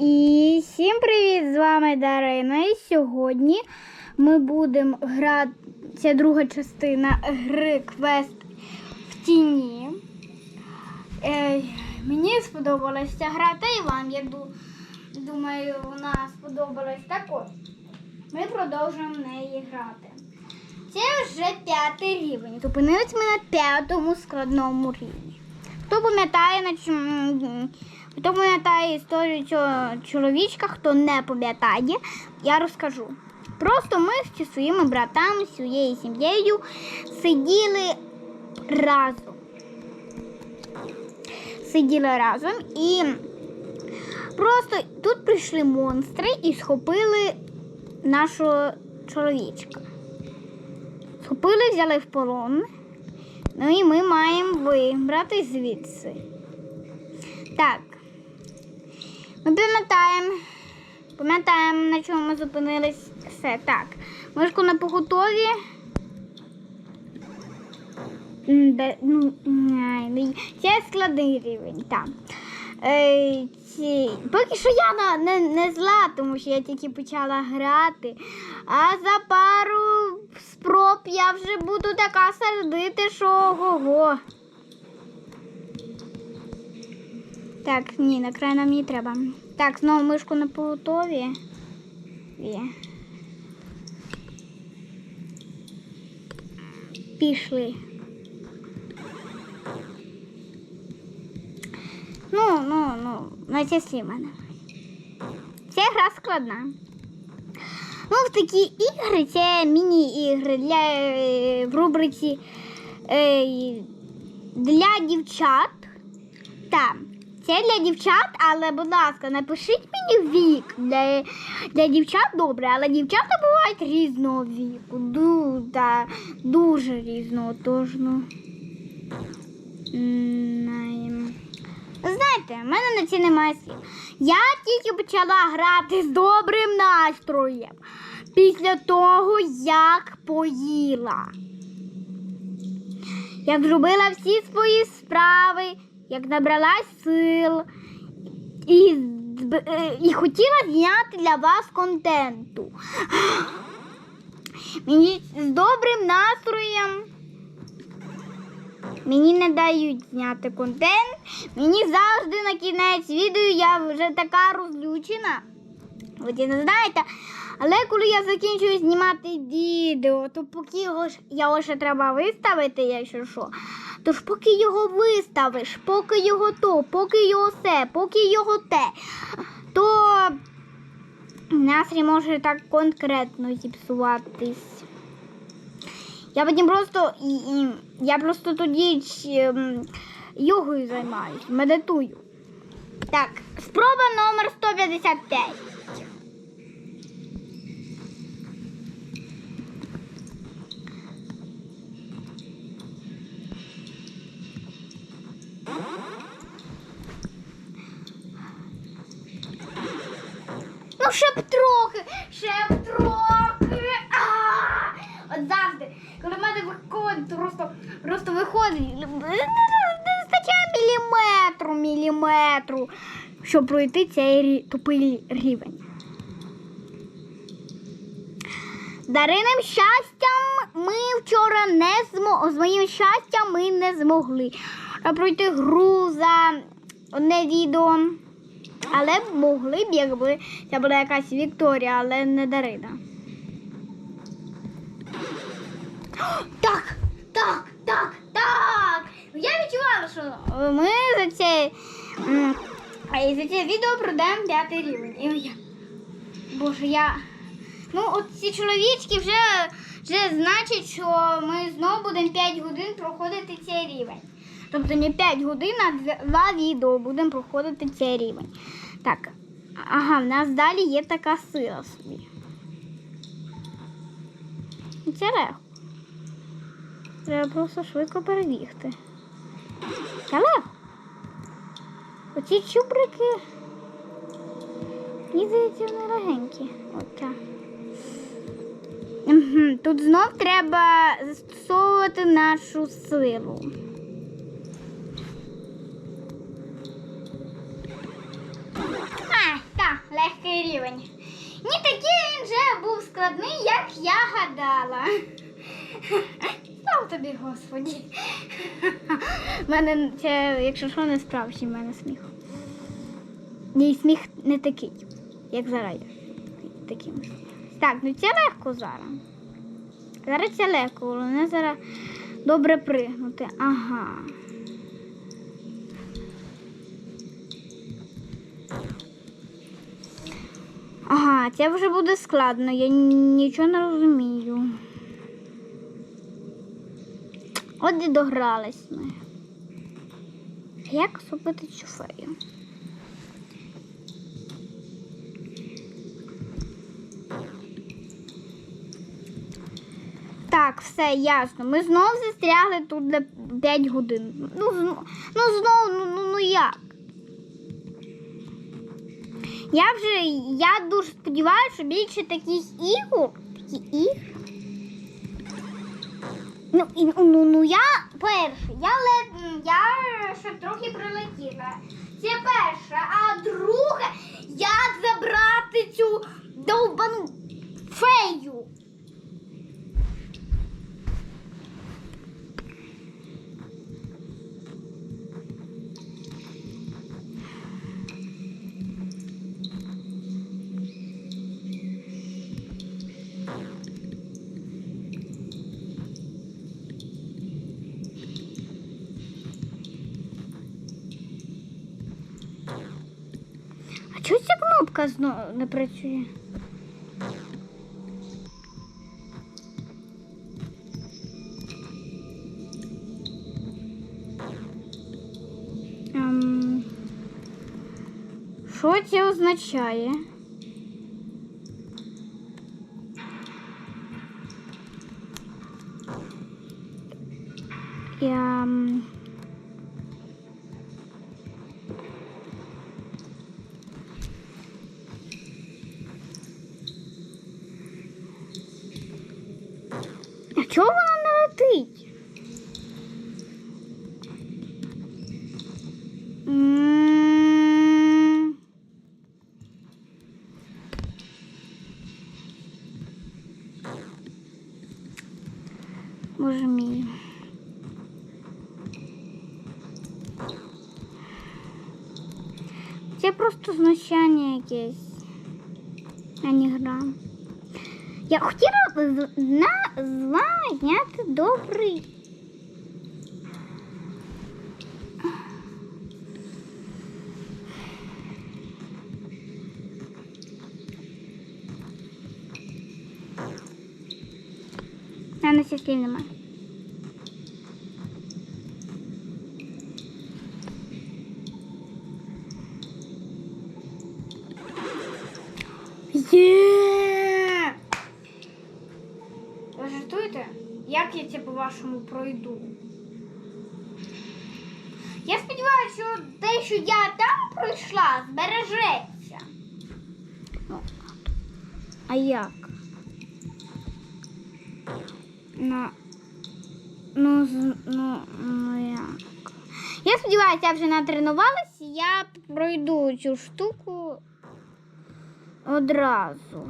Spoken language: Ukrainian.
І всім привіт! З вами Дарина. І сьогодні ми будемо грати. Це друга частина гри Квест в тіні. Е, мені сподобалася гра, та і вам, я думаю, вона сподобалась. Так от, ми продовжуємо в неї грати. Це вже п'ятий рівень. Зупинились ми на п'ятому складному рівні. Хто пам'ятає на чому. Хто пам'ятає історію цього чоловічка, хто не пам'ятає, я розкажу. Просто ми зі своїми братами, своєю сім'єю сиділи разом. Сиділи разом і просто тут прийшли монстри і схопили нашого чоловічка. Схопили, взяли в полон. Ну і ми маємо вибрати звідси. Так. Ми пам'ятаємо. Пам'ятаємо, на чому ми зупинились. Все, так. Мишку на поготові. Ну, Це складний рівень, так. Е. Поки що я не, не зла, тому що я тільки почала грати. А за пару спроб я вже буду така сердити, що ого. Так, ні, на край нам не треба. Так, знову мишку на поготові. Пішли. Ну, ну, ну, натясі мене. Ця гра складна. Ну, в такі ігри, це міні-ігри для е, в рубриці е, для дівчат. Так, це для дівчат, але, будь ласка, напишіть мені вік. Для, для дівчат добре, але дівчата бувають різного віку. Ду, та, дуже різного, тож, ну. Знаєте, в мене на ці немає слів. Я тільки почала грати з добрим настроєм після того, як поїла. Як зробила всі свої справи, як набралась сил і, е, і хотіла зняти для вас контенту. Мені з добрим настроєм. Мені не дають зняти контент. Мені завжди на кінець відео я вже така розлючена. І не знаєте. Але коли я закінчую знімати відео, то поки його ж його ще треба виставити, якщо що. Тож поки його виставиш, поки його то, поки його все, поки його те, то настрій може так конкретно зіпсуватись. Я потім просто я просто тоді ем, йогою займаюсь, медитую. Так, спроба номер 155. Ще б трохи, ще трохи. А! От завжди, коли в мене виходить, просто, просто виходить. Не не вистачає міліметру, міліметру, щоб пройти цей тупий рівень. Дариним щастям ми вчора не змогли. З моїм щастям ми не змогли пройти гру за одне відео. Але могли б, якби це була якась Вікторія, але не Дарина. Так, так, так, так. Я відчувала, що ми за це, за це відео продаємо п'ятий рівень. Я, боже, я. Ну, от ці чоловічки вже, вже значить, що ми знову будемо 5 годин проходити цей рівень. Тобто не 5 годин, а дв- два відео будемо проходити цей рівень. Так, ага, в нас далі є така сила собі. Це легко. Треба просто швидко перебігти. Це легко. Оці чубрики. Мені здається, вони легенькі. От Тут знов треба застосовувати нашу силу. А, так, легкий рівень. Ні, такий він вже був складний, як я гадала. Слава тобі, Господі. Мене це, якщо що, не справжній в мене сміх. Мій сміх не такий, як зараз. Таким. Так, ну це легко зараз. Зараз це легко, головне зараз добре пригнути. Ага. Ага, це вже буде складно, я нічого не розумію. От і догрались ми. Як зробити цю фею? Так, все ясно. Ми знов застрягли тут на 5 годин. Ну, ну знову, ну, ну, ну як? Я вже я дуже сподіваюся, що більше таких ігор. Такі ігри. Ну, і, ну, ну я перша. Я лед, я ще трохи прилетіла. Це перше. а друге, як забрати цю довбану фею. Чого ця кнопка знову не працює? Ем, Що це означає? Чого вона не летить? Боже мій. Це просто знущання якесь, а не гра. Я хотіла з, на, з вами зняти добрий. А на слів немає. Ви жартуєте? Як я це по-вашому пройду? Я сподіваюся, що те, що я там пройшла, збережеться. Ну, а як? Ну, ну, ну, ну як? Я сподіваюся, я вже натренувалася, я пройду цю штуку одразу.